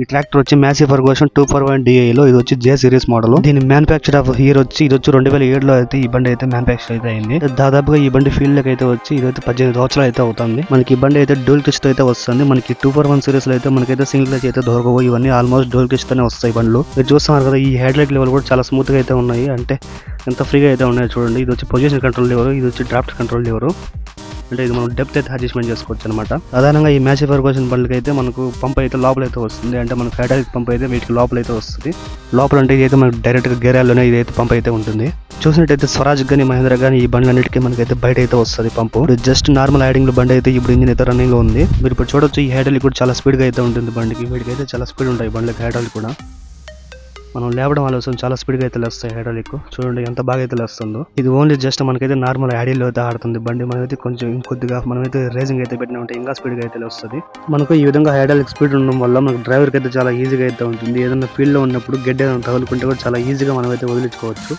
ఈ ట్రాక్టర్ వచ్చి Massey Ferguson two four one డిఐలో ఇది వచ్చి జే సిరీస్ మోడల్ దీని మ్యానుఫ్యాక్చర్ ఆఫ్ ఇయర్ వచ్చి ఇది వచ్చి రెండు వేల ఏడులో అయితే ఈ బండి అయితే మ్యానుఫ్యాక్చర్ అయితే అయింది. దాదాపుగా ఈ బండి ఫీల్డ్లోకి అయితే వచ్చి ఇదైతే పద్దెనిమిది సంవత్సరాలు అయితే అవుతుంది. మనకి ఈ బండి అయితే డోల్ కిస్ట్ అయితే వస్తుంది. మనకి టూ ఫోర్ వన్ సిరీస్లో అయితే మనకైతే సింగిల్ క్లచ్ అయితే దొరకవు. ఇవన్నీ ఆల్మోస్ట్ డోల్ కిస్ట్ తోనే వస్తాయి బండ్లు. మీరు చూస్తున్నారు కదా ఈ హెడ్ లైట్ లెవెల్ కూడా చాలా స్మూత్గా అయితే ఉన్నాయి. అంటే ఎంత ఫ్రీగా అయితే ఉన్నాయి చూడండి. ఇది వచ్చి పొజిషన్ కంట్రోల్ లేవరు ఇది వచ్చి డ్రాఫ్ట్ కంట్రోల్ లేవరు అంటే ఇది మనం డెప్త్ అయితే అడ్జస్ట్మెంట్ చేసుకోవచ్చు అనమాట సాధారణంగా ఈ మ్యాచ్ ఫర్గోషన్ బండ్లకి అయితే మనకు పంప్ అయితే లోపల అయితే వస్తుంది. అంటే మనకు హైడ్రాలిక్ పంప్ అయితే వీటికి లోపల అయితే వస్తుంది. లోపల అంటే ఇదైతే మనకు డైరెక్ట్గా గేరాల్లోనే ఇదైతే పంప్ అయితే ఉంటుంది. చూసినట్టయితే స్వరాజ్ కానీ మహేంద్ర కానీ ఈ బండ్లన్నిటికీ మనకైతే బయట అయితే వస్తుంది పంపు జస్ట్ నార్మల్ హైడింగ్లో బండి అయితే ఇప్పుడు ఇంజిన్ అయితే రన్నింగ్ ఉంది. మీరు ఇప్పుడు చూడొచ్చు ఈ హైడల్ కూడా చాలా స్పీడ్గా అయితే ఉంటుంది బండికి. వీటికి అయితే చాలా స్పీడ్ ఉంటాయి బండ్లకి హైడల్ కూడా. మనం లేవడం ఆలోచన చాలా స్పీడ్గా అయితే లేస్తాయి హైడ్రాలిక్. చూడండి ఎంత బాగా అయితే లేస్తుందో. ఇది ఓన్లీ జస్ట్ మనకైతే నార్మల్ ఐడియల్ అయితే ఆడుతుంది బండి. మనమైతే కొంచెం ఇంకొద్దిగా మనమైతే రేసింగ్ అయితే పెట్టిన ఉంటే ఇంకా స్పీడ్గా అయితే వస్తుంది మనకు ఈ విధంగా హైడ్రాలిక్ స్పీడ్ ఉండడం వల్ల మనకు డ్రైవర్కి అయితే చాలా ఈజీగా అయితే ఉంటుంది. ఏదైనా ఫీల్డ్లో ఉన్నప్పుడు గడ్డి ఏదైనా తగులుకుంటే కూడా చాలా ఈజీగా మనం అయితే వదిలించుకోవచ్చు.